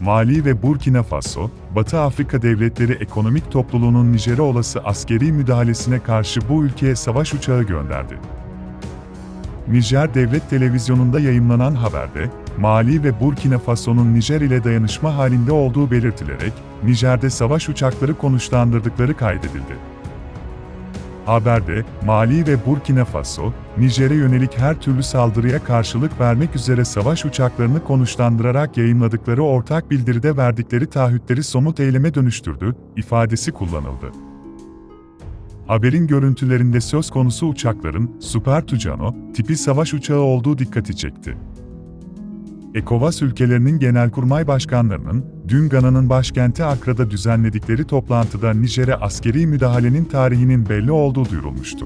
Mali ve Burkina Faso, Batı Afrika Devletleri Ekonomik Topluluğu'nun Nijer'e olası askeri müdahalesine karşı bu ülkeye savaş uçağı gönderdi. Nijer Devlet Televizyonu'nda yayımlanan haberde, Mali ve Burkina Faso'nun Nijer ile dayanışma halinde olduğu belirtilerek, Nijer'de savaş uçakları konuşlandırdıkları kaydedildi. Haberde, Mali ve Burkina Faso, Nijer'e yönelik her türlü saldırıya karşılık vermek üzere savaş uçaklarını konuşlandırarak yayınladıkları ortak bildiride verdikleri taahhütleri somut eyleme dönüştürdü, ifadesi kullanıldı. Haberin görüntülerinde söz konusu uçakların Super Tucano tipi savaş uçağı olduğu dikkati çekti. ECOWAS ülkelerinin genelkurmay başkanlarının, dün Gana'nın başkenti Akra'da düzenledikleri toplantıda Nijer'e askeri müdahalenin tarihinin belli olduğu duyurulmuştu.